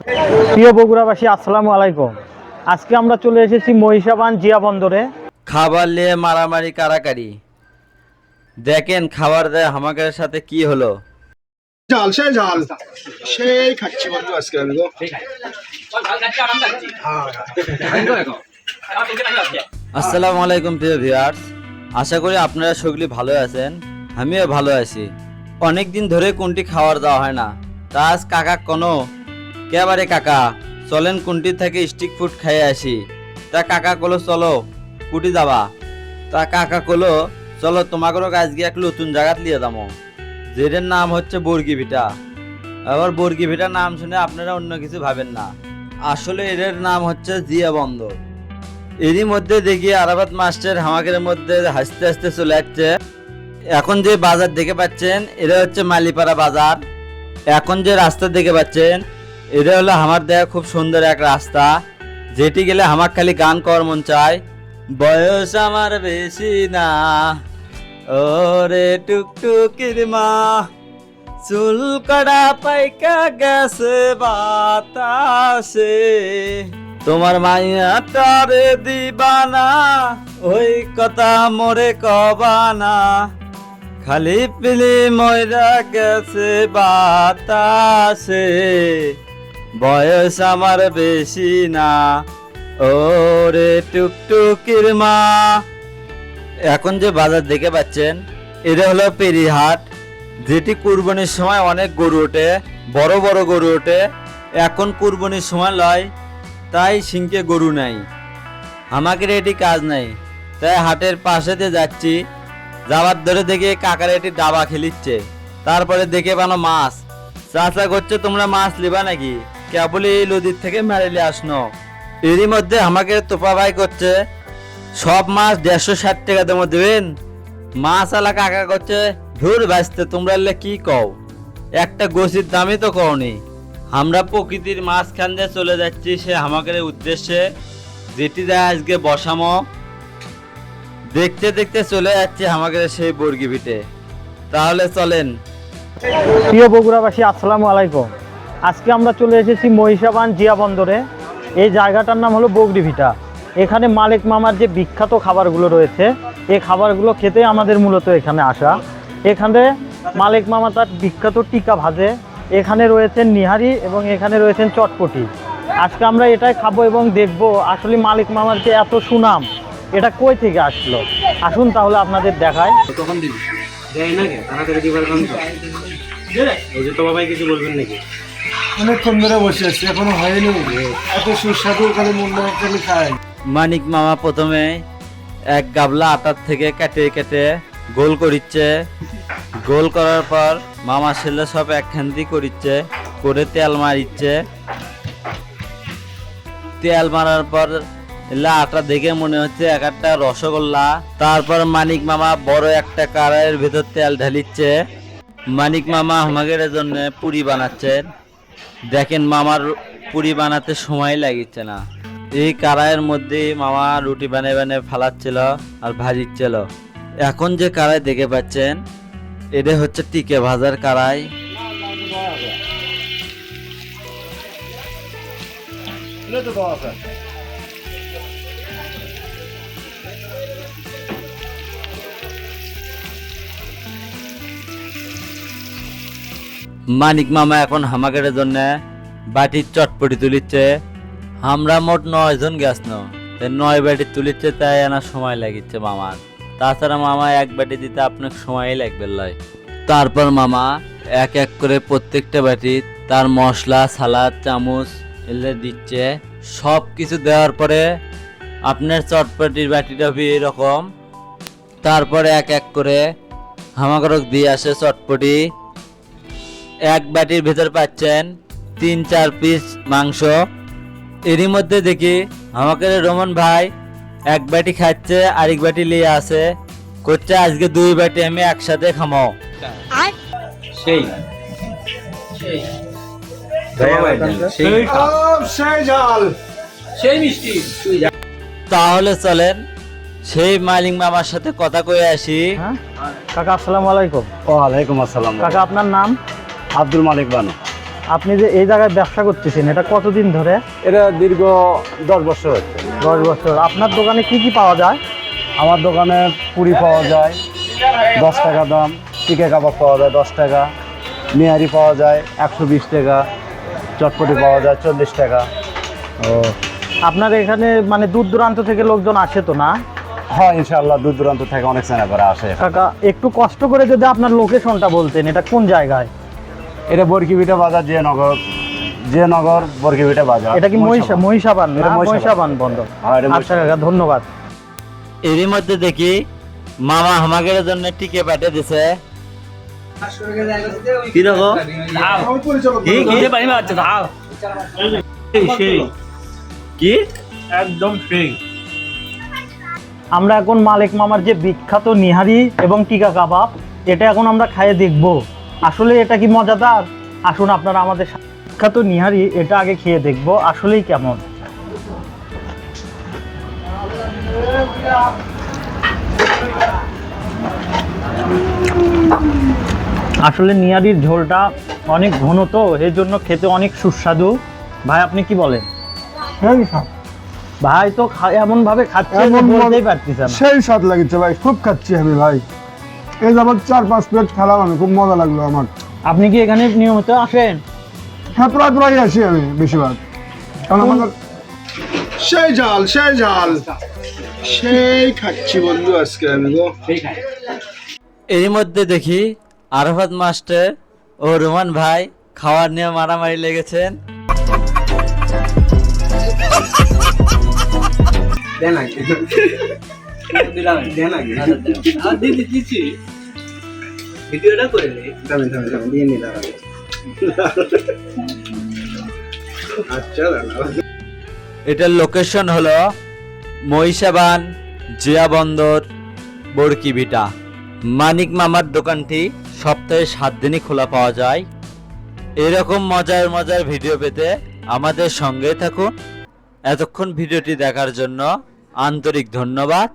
প্রিয় বগুড়াবাসী আসসালামু আলাইকুম। আজকে আমরা চলে এসেছি মহিষাবান জিয়া বন্দরে। খাবার নিয়ে মারামারি কারাকারি। দেখেন খাবার দেয় হামাকের সাথে কি হলো? ঝাল সেই ঝাল সেই খাচ্ছি বন্ধু আজকে আমি গো। আসসালামু আলাইকুম প্রিয় ভিউয়ার্স আশা করি আপনারা সকলে ভালো আছেন আমিও ভালো আছি। অনেক দিন ধরে কোনটি খাওয়ার দেওয়া হয় না। তা আজ কাকা কোনো কেবারে কাকা? চলেন কোনটি থেকে স্টিক ফুড খাইয়ে আসি। তা কাকা কলো, চলো। কুটি যাবা। তা কাকা কলো, চলো তোমাকেও আজকে এক নতুন জায়গাত লিয়ে যাব যেটার নাম হচ্ছে বর্গি ভিটা। আবার বর্গি ভিটার নাম শুনে আপনারা অন্য কিছু ভাবেন না। আসলে এদের নাম হচ্ছে জিয়া বন্দর। এরই মধ্যে দেখি আরাবাত মাস্টার হামাকের মধ্যে হাসতে হাসতে চলে যাচ্ছে এখন যে বাজার দেখে পাচ্ছেন, এটা হচ্ছে মালিপাড়া বাজার। এখন যে রাস্তা দেখে পাচ্ছেন এটা হলো আমার দেখা খুব সুন্দর এক রাস্তা। যেটি গেলে আমার খালি গান করার মন চায়। বয়স আমার বেশি না। ওরে টুকটুকির মা, চুল কড়া পাইকা গেছে বাতাসে। তোমার মাইয়া তারে দিবানা, ওই কথা মোরে কবানা। খালি পিলি ময়রা গেছে বাতাসে। বয়স আমার বেশি না। ওরে টুকটুকির মা। এখন যে বাজার দেখে পাচ্ছেন, এটা হলো পেরিহাট, যেটি কুরবানির সময় অনেক গরু ওঠে, বড় বড় গরু ওঠে। এখন কুরবানির সময় লয়, তাই সিংকে গরু নাই। আমাকে এটি কাজ নাই। তাই হাটের পাশেতে যাচ্ছি। যাওয়ার ধরে দেখে কাকার এটি ডাবা খেলিচ্ছে। তারপরে দেখে বানো মাছ। চাচা করছে, তোমরা মাছ লিবা নাকি? কেবলই এই নদীর থেকে মেরেলে আসনো। এরই মধ্যে আমাকে তোপা ভাই করছে, সব মাছ দেড়শো ষাট টাকা দেবো দেবেন। মাছ আলা কাকা করছে, ধুর বাঁচতে তোমরা কি কও? একটা গোসির দামই তো কওনি। আমরা প্রকৃতির মাঝখান দিয়ে চলে যাচ্ছি সে হামাকের উদ্দেশ্যে। যেটি দেয় আজকে বসামো। দেখতে দেখতে চলে যাচ্ছে আমাদের সেই বর্গি ভিটে তাহলে চলেন। প্রিয় বগুড়াবাসী, আসসালামু আলাইকুম। আজকে আমরা চলে এসেছি মহিষাবান জিয়া বন্দরে। এই জায়গাটার নাম হলো বগরি ভিটা এখানে মালিক মামার যে বিখ্যাত খাবারগুলো রয়েছে, এই খাবারগুলো খেতে আমাদের মূলত এখানে আসা। এখানে মালিক মামা তার বিখ্যাত টিকা ভাজে। এখানে রয়েছেন নিহারি এবং এখানে রয়েছেন চটপটি। আজকে আমরা এটাই খাব এবং দেখব আসলে মালিক মামার যে এত সুনাম, এটা কই থেকে আসলো? আসুন তাহলে আপনাদের দেখায় দেয় না কে? তাড়াতাড়ি দিবার কাম তো। যে তোমার ভাই কিছু বলবেন নাকি? অনেকক্ষণ ধরে বসে এখনও হয়নি। এত সুস্বাদু খাই মানিক মামা প্রথমে এক গাবলা আটার থেকে কেটে কেটে গোল করিচ্ছে। গোল করার পর মামা ছেলে সব একখান্তি করিচ্ছে, করে তেল মারিচ্ছে। তেল মারার পর আটা দেখে মনে হচ্ছে এক একটা রসগোল্লা। তারপর মানিক মামা বড় একটা কারাইয়ের ভেতর তেল ঢালিচ্ছে। মানিক মামা আমাদের জন্য পুরি বানাচ্ছেন দেখেন মামার পুরি বানাতে সময় লাগিচ্ছে না। এই কারাইয়ের মধ্যে মামা রুটি বানিয়ে বানিয়ে ফালাচ্ছিল আর ভাজিচ্ছিল। এখন যে কারাই দেখে পাচ্ছেন, এটা হচ্ছে টিকে ভাজার কারাই মানিক মামা এখন হামাকের জন্য বাটির চটপটি তুলিচ্ছে। আমরা মোট নয় জন গ্যাস ন নয় বাটি তুলিচ্ছে, তাই আনার সময় লাগিচ্ছে মামার তাছাড়া মামা এক বাটি দিতে আপনার সময়ই লাগবে লয়। তারপর মামা এক এক করে প্রত্যেকটা বাটি তার মশলা, সালাদ, চামচ এলে দিচ্ছে। সব কিছু দেওয়ার পরে আপনার চটপটির বাটিটা এরকম। তারপরে এক এক করে হামাগরক দিয়ে আসে চটপটি। এক বাটির ভেতর পাচ্ছেন তিন চার পিস মাংস। এরই মধ্যে দেখি আমাকে রোমন ভাই এক বাটি খাচ্ছে আরেক বাটি নিয়ে আসে করছে আজকে দুই বাটি আমি একসাথে খামো। সেই। সেই। সেই ঝাল সেই মিষ্টি। তুই যা তাহলে চলেন সেই মালিক মামার সাথে কথা কয়ে আসি। হ্যাঁ? কাকা আসসালামু আলাইকুম। ওয়ালাইকুম আসসালাম। কাকা আপনার নাম? আব্দুল মালিক বানু। আপনি যে এই জায়গায় ব্যবসা করতেছেন এটা কতদিন ধরে? এটা দীর্ঘ দশ বছর হচ্ছে। দশ বছর। আপনার দোকানে কি কি পাওয়া যায়? আমার দোকানে পুরি পাওয়া যায় দশ টাকা দাম টিকা কাবাব পাওয়া যায় দশ টাকা মেয়ারি পাওয়া যায় একশো বিশ টাকা চটপটি পাওয়া যায় চল্লিশ টাকা। ও আপনার এখানে মানে দূর দূরান্ত থেকে লোকজন আসে তো না? হ্যাঁ ইনশাআল্লাহ দূর দূরান্ত থেকে অনেক চেনা করে আসে কাকা একটু কষ্ট করে যদি আপনার লোকেশনটা বলতেন এটা কোন জায়গায়? এটা বরকিবিটা বাজার যে নগর যে নগর বরকিবিটা বাজার। এটা কি মহিষা মহিষাবান। এটা মহিষাবান। বন্ধ। হ্যাঁ, আচ্ছা কাকা ধন্যবাদ। এরই মধ্যে দেখি মামা আমাদের জন্য টিকে পাঠিয়ে দিছে। কি দেখো? কি? একদম সেই। আমরা এখন মালিক মামার যে বিখ্যাত নিহারি এবং টিকা কাবাব এটা এখন আমরা খাইয়ে দেখব। আসলে এটা কি মজাদার? আসুন আপনারা আমাদের বিখ্যাত নিহারি এটা আগে খেয়ে দেখব আসলেই কেমন? আসলে নিহারির ঝোলটা অনেক ঘন তো এর জন্য খেতে অনেক সুস্বাদু। ভাই আপনি কি বলেন? ভাই তো এমন ভাবে খাচ্ছে বলতেই সেই স্বাদ লাগছে ভাই। খুব খাচ্ছি আমি ভাই। এই যাবার চার পাঁচ প্লেট খেলাম আমি খুব মজা লাগল আমার। আপনি কি এখানে নিয়মিত আসেন? হ্যাঁ প্রায় প্রায় আসি আমি বেশিরভাগ। কারণ আমাদের সেই ঝাল সেই ঝাল। সেই খাচ্ছি বন্ধু আজকে আমি গো। এরই মধ্যে দেখি আরাফাত মাস্টার ও রোমান ভাই খাওয়ার নিয়ে মারামারি লেগেছেন। দেন এটার লোকেশন হলো মহিষাবান জিয়া বন্দর বরকিবিটা মানিক মামার দোকানটি সপ্তাহে সাত দিনই খোলা পাওয়া যায়। এরকম মজার মজার ভিডিও পেতে আমাদের সঙ্গে থাকুন। এতক্ষণ ভিডিওটি দেখার জন্য আন্তরিক ধন্যবাদ।